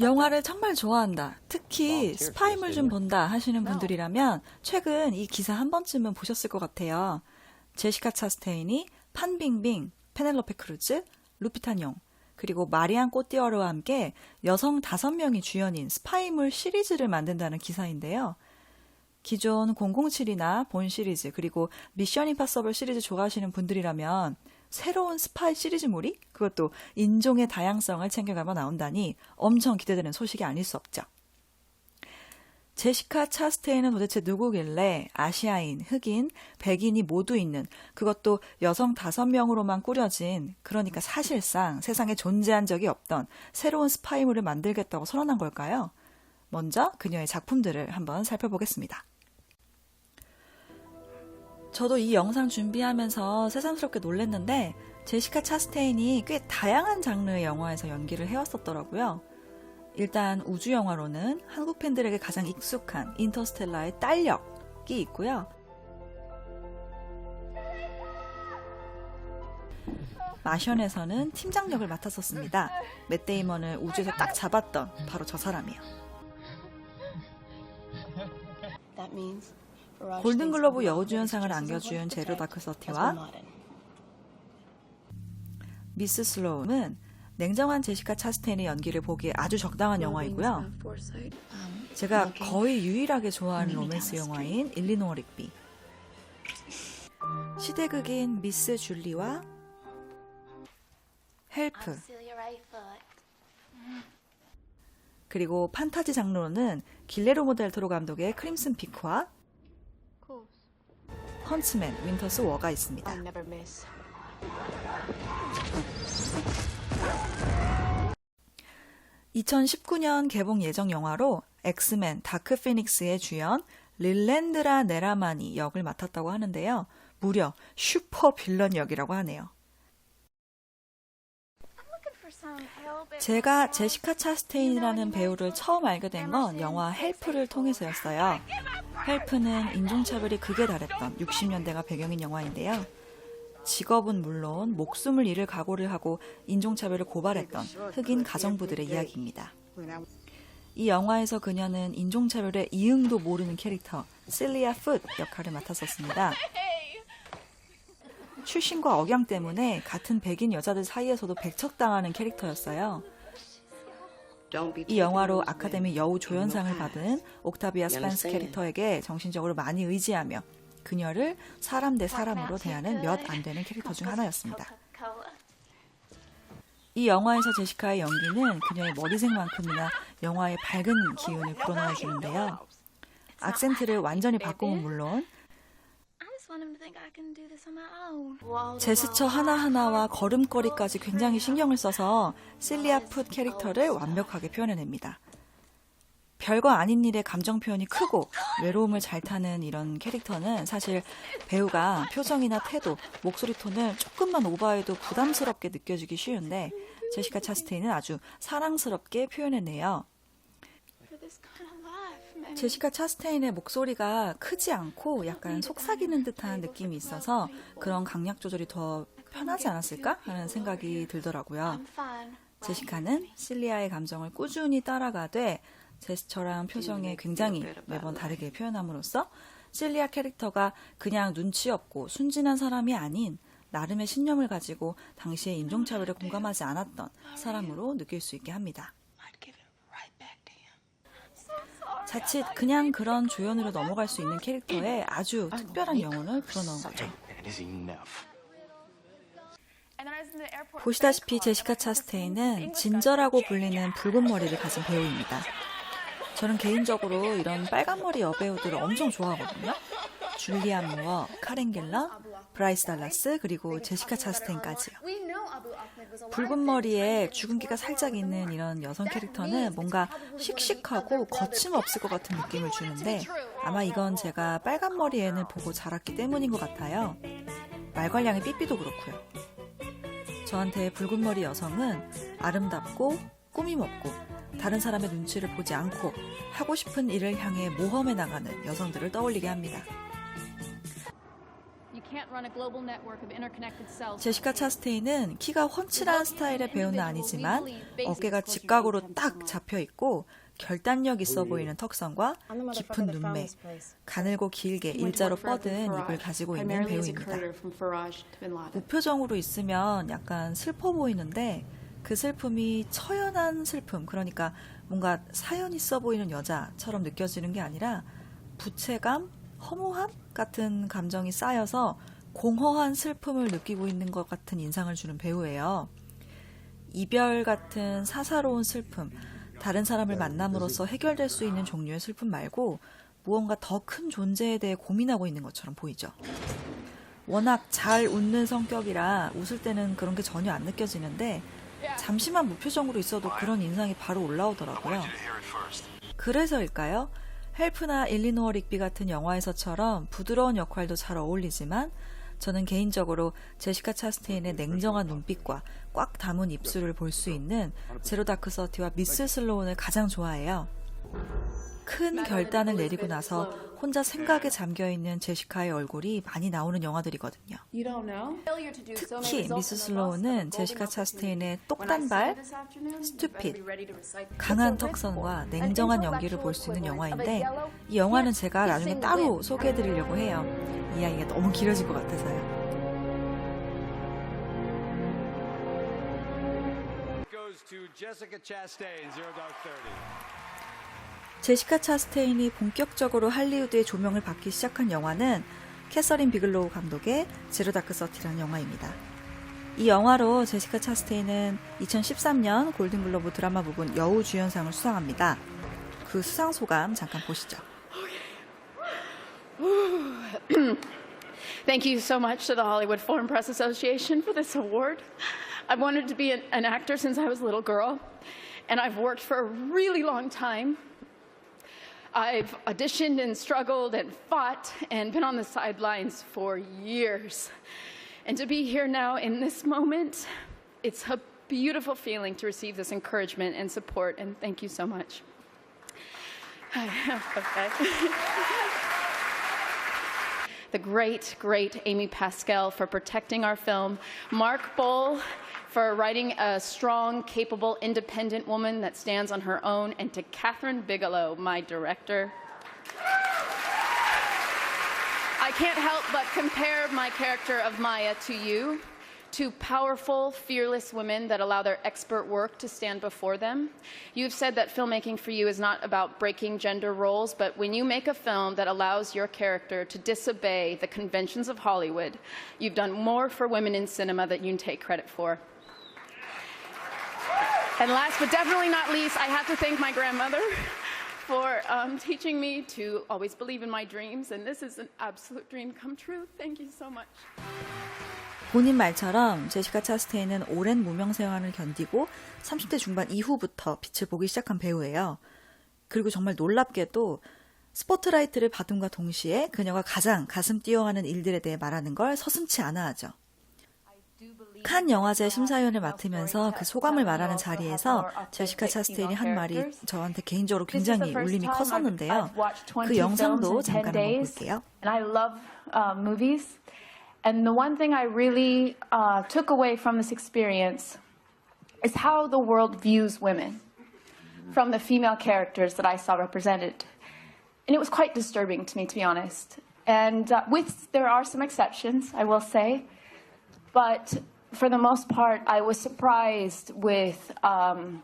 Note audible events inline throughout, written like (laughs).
영화를 정말 좋아한다. 특히 스파이물 좀 본다 하시는 분들이라면 최근 이 기사 한 번쯤은 보셨을 것 같아요. 제시카 차스테인이 판빙빙, 페넬로페 크루즈, 루피탄용, 그리고 마리안 꼬띠어르와 함께 여성 다섯 명이 주연인 스파이물 시리즈를 만든다는 기사인데요. 기존 007이나 본 시리즈 그리고 미션 임파서블 시리즈 좋아하시는 분들이라면 새로운 스파이 시리즈물이 그것도 인종의 다양성을 챙겨가며 나온다니 엄청 기대되는 소식이 아닐 수 없죠. 제시카 차스테인은 도대체 누구길래 아시아인, 흑인, 백인이 모두 있는 그것도 여성 다섯 명으로만 꾸려진 그러니까 사실상 세상에 존재한 적이 없던 새로운 스파이물을 만들겠다고 선언한 걸까요? 먼저 그녀의 작품들을 한번 살펴보겠습니다. 저도 이 영상 준비하면서 새삼스럽게 놀랐는데 제시카 차스테인이 꽤 다양한 장르의 영화에서 연기를 해왔었더라고요. 일단 우주 영화로는 한국 팬들에게 가장 익숙한 인터스텔라의 딸력이 있고요. 마션에서는 팀장 역을 맡았었습니다. 맷 데이먼을 우주에서 딱 잡았던 바로 저 사람이에요. 골든글로브 여우주연상을 안겨준 제로 다크서티와 미스 슬로우는 냉정한 제시카 차스테인의 연기를 보기에 아주 적당한 영화이고요. 제가 거의 유일하게 좋아하는 로맨스 영화인 일리노어 릭비. 시대극인 미스 줄리와 헬프 그리고 판타지 장르로는 길레르모 델 토로 감독의 크림슨 피크와 헌츠맨 윈터스 워가 있습니다. never miss. 2019년 개봉 예정 영화로 엑스맨 다크 피닉스의 주연 릴랜드라 네라마니 역을 맡았다고 하는데요. 무려 슈퍼 빌런 역이라고 하네요. 제가 제시카 차스테인이라는 배우를 처음 알게 된 건 영화 헬프를 통해서였어요. 헬프는 인종차별이 극에 달했던 60년대가 배경인 영화인데요. 직업은 물론 목숨을 잃을 각오를 하고 인종차별을 고발했던 흑인 가정부들의 이야기입니다. 이 영화에서 그녀는 인종차별에 이응도 모르는 캐릭터 실리아 풋 역할을 맡았었습니다. 출신과 억양 때문에 같은 백인 여자들 사이에서도 배척당하는 캐릭터였어요. 이 영화로 아카데미 여우 조연상을 받은 옥타비아 스펜스 캐릭터에게 정신적으로 많이 의지하며 그녀를 사람 대 사람으로 대하는 몇 안 되는 캐릭터 중 하나였습니다. 이 영화에서 제시카의 연기는 그녀의 머리색만큼이나 영화의 밝은 기운을 불어넣어 주는데요. 악센트를 완전히 바꾸면 물론 제스처 하나하나와 걸음걸이까지 굉장히 신경을 써서 실리아 풋 캐릭터를 완벽하게 표현해냅니다. 별거 아닌 일에 감정 표현이 크고 외로움을 잘 타는 이런 캐릭터는 사실 배우가 표정이나 태도, 목소리 톤을 조금만 오버해도 부담스럽게 느껴지기 쉬운데 제시카 차스테인은 아주 사랑스럽게 표현해내요. 제시카 차스테인의 목소리가 크지 않고 약간 속삭이는 듯한 느낌이 있어서 그런 강약 조절이 더 편하지 않았을까 하는 생각이 들더라고요. 제시카는 실리아의 감정을 꾸준히 따라가되 제스처랑 표정에 굉장히 매번 다르게 표현함으로써 실리아 캐릭터가 그냥 눈치 없고 순진한 사람이 아닌 나름의 신념을 가지고 당시의 인종차별에 공감하지 않았던 사람으로 느낄 수 있게 합니다. 자칫 그냥 그런 조연으로 넘어갈 수 있는 캐릭터에 아주 특별한 영혼을 불어넣은 거죠. 보시다시피 제시카 차스테인은 진저라고 불리는 붉은 머리를 가진 배우입니다. 저는 개인적으로 이런 빨간 머리 여배우들을 엄청 좋아하거든요. 줄리안 무어, 카렌 겔러, 브라이스 달라스, 그리고 제시카 차스테인까지요. 붉은 머리에 주근기가 살짝 있는 이런 여성 캐릭터는 뭔가 씩씩하고 거침없을 것 같은 느낌을 주는데 아마 이건 제가 빨간 머리 애를 보고 자랐기 때문인 것 같아요. 말괄량의 삐삐도 그렇고요. 저한테 붉은 머리 여성은 아름답고 꾸밈 없고 다른 사람의 눈치를 보지 않고 하고 싶은 일을 향해 모험해 나가는 여성들을 떠올리게 합니다. 제시카 차스테인은 키가 훤칠한 스타일의 배우는 아니지만 어깨가 직각으로 딱 잡혀 있고 결단력 있어 보이는 턱선과 깊은 눈매, 가늘고 길게 일자로 뻗은 입을 가지고 있는 배우입니다. 무표정으로 있으면 약간 슬퍼 보이는데 그 슬픔이 처연한 슬픔, 그러니까 뭔가 사연 있어 보이는 여자처럼 느껴지는 게 아니라 부채감, 허무함 같은 감정이 쌓여서 공허한 슬픔을 느끼고 있는 것 같은 인상을 주는 배우예요. 이별 같은 사사로운 슬픔, 다른 사람을 만남으로써 해결될 수 있는 종류의 슬픔 말고 무언가 더 큰 존재에 대해 고민하고 있는 것처럼 보이죠. 워낙 잘 웃는 성격이라 웃을 때는 그런 게 전혀 안 느껴지는데 잠시만 무표정으로 있어도 그런 인상이 바로 올라오더라고요. 그래서일까요? 헬프나 일리노어 릭비 같은 영화에서처럼 부드러운 역할도 잘 어울리지만 저는 개인적으로 제시카 차스테인의 냉정한 눈빛과 꽉 담은 입술을 볼 수 있는 제로 다크 서티와 미스 슬로운을 가장 좋아해요. 큰 결단을 내리고 나서 혼자 생각에 잠겨 있는 제시카의 얼굴이 많이 나오는 영화들이거든요. 특히 미스 슬로우는 제시카 차스테인의 똑단발, 스투핏, 강한 턱선과 냉정한 연기를 볼 수 있는 영화인데 이 영화는 제가 나중에 따로 소개해드리려고 해요. 이야기가 너무 길어질 것 같아서요. to Jessica Chastain. 제시카 차스테인이 본격적으로 할리우드의 조명을 받기 시작한 영화는 캐서린 비글로우 감독의 제로 다크 서티라는 영화입니다. 이 영화로 제시카 차스테인은 2013년 골든글로브 드라마 부분 여우 주연상을 수상합니다. 그 수상 소감 잠깐 보시죠. Thank you so much to the Hollywood Foreign Press Association for this award. I've wanted to be an, an actor since I was a little girl, and I've worked for a really long time. I've auditioned and struggled and fought and been on the sidelines for years. And to be here now in this moment, it's a beautiful feeling to receive this encouragement and support, and thank you so much. (sighs) okay. (laughs) the great, great Amy Pascal for protecting our film, Mark Bowl for writing a strong, capable, independent woman that stands on her own, and to Catherine Bigelow, my director. I can't help but compare my character of Maya to you. Two powerful, fearless women that allow their expert work to stand before them. You've said that filmmaking for you is not about breaking gender roles, but when you make a film that allows your character to disobey the conventions of Hollywood, you've done more for women in cinema that you can take credit for. And last but definitely not least, I have to thank my grandmother for um, teaching me to always believe in my dreams. And this is an absolute dream come true. Thank you so much. 본인 말처럼 제시카 차스테인은 오랜 무명 생활을 견디고 30대 중반 이후부터 빛을 보기 시작한 배우예요. 그리고 정말 놀랍게도 스포트라이트를 받음과 동시에 그녀가 가장 가슴 뛰어하는 일들에 대해 말하는 걸 서슴치 않아 하죠. 칸 영화제 심사위원을 맡으면서 그 소감을 말하는 자리에서 제시카 차스테인이 한 말이 저한테 개인적으로 굉장히 울림이 컸었는데요. 그 영상도 잠깐 한번 볼게요. And uh, the one thing I really uh, took away from this experience is how the world views women from the female characters that I saw represented. And it was quite disturbing to me, to be honest. And uh, with there are some exceptions, I will say, but for the most part, I was surprised with um,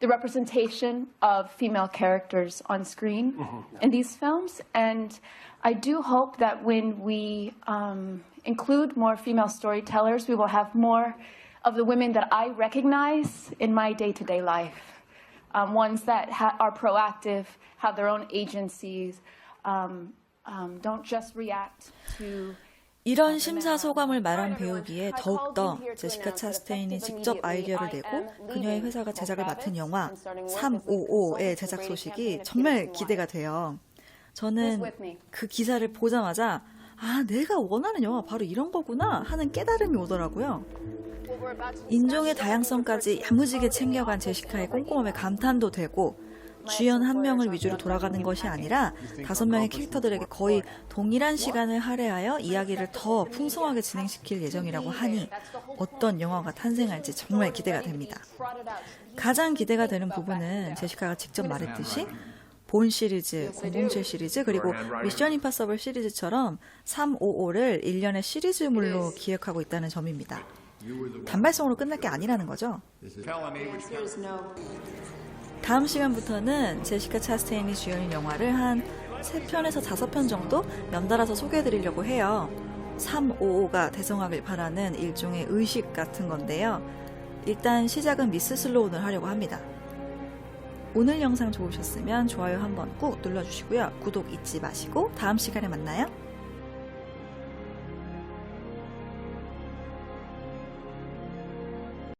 the representation of female characters on screen in these films. And I do hope that when we um, include more female storytellers, we will have more of the women that I recognize in my day to day life. Um, ones that ha- are proactive, have their own agencies, um, um, don't just react to. 이런 심사 소감을 말한 배우기에 더욱더 제시카 차스테인이 직접 아이디어를 내고 그녀의 회사가 제작을 맡은 영화 355의 제작 소식이 정말 기대가 돼요. 저는 그 기사를 보자마자 아, 내가 원하는 영화 바로 이런 거구나 하는 깨달음이 오더라고요. 인종의 다양성까지 야무지게 챙겨간 제시카의 꼼꼼함에 감탄도 되고 주연 한 명을 위주로 돌아가는 것이 아니라 다섯 명의 캐릭터들에게 거의 동일한 시간을 할애하여 이야기를 더 풍성하게 진행시킬 예정이라고 하니 어떤 영화가 탄생할지 정말 기대가 됩니다. 가장 기대가 되는 부분은 제시카가 직접 말했듯이 본 시리즈, 007 시리즈, 그리고 미션 임파서블 시리즈처럼 355를 1년의 시리즈물로 기획하고 있다는 점입니다. 단발성으로 끝날 게 아니라는 거죠. 다음 시간부터는 제시카 차스테인이 주연인 영화를 한 3편에서 5편 정도 연달아서 소개해드리려고 해요. 355가 대성하길 바라는 일종의 의식 같은 건데요. 일단 시작은 미스 슬로운을 하려고 합니다. 오늘 영상 좋으셨으면 좋아요 한번 꾹 눌러주시고요. 구독 잊지 마시고 다음 시간에 만나요.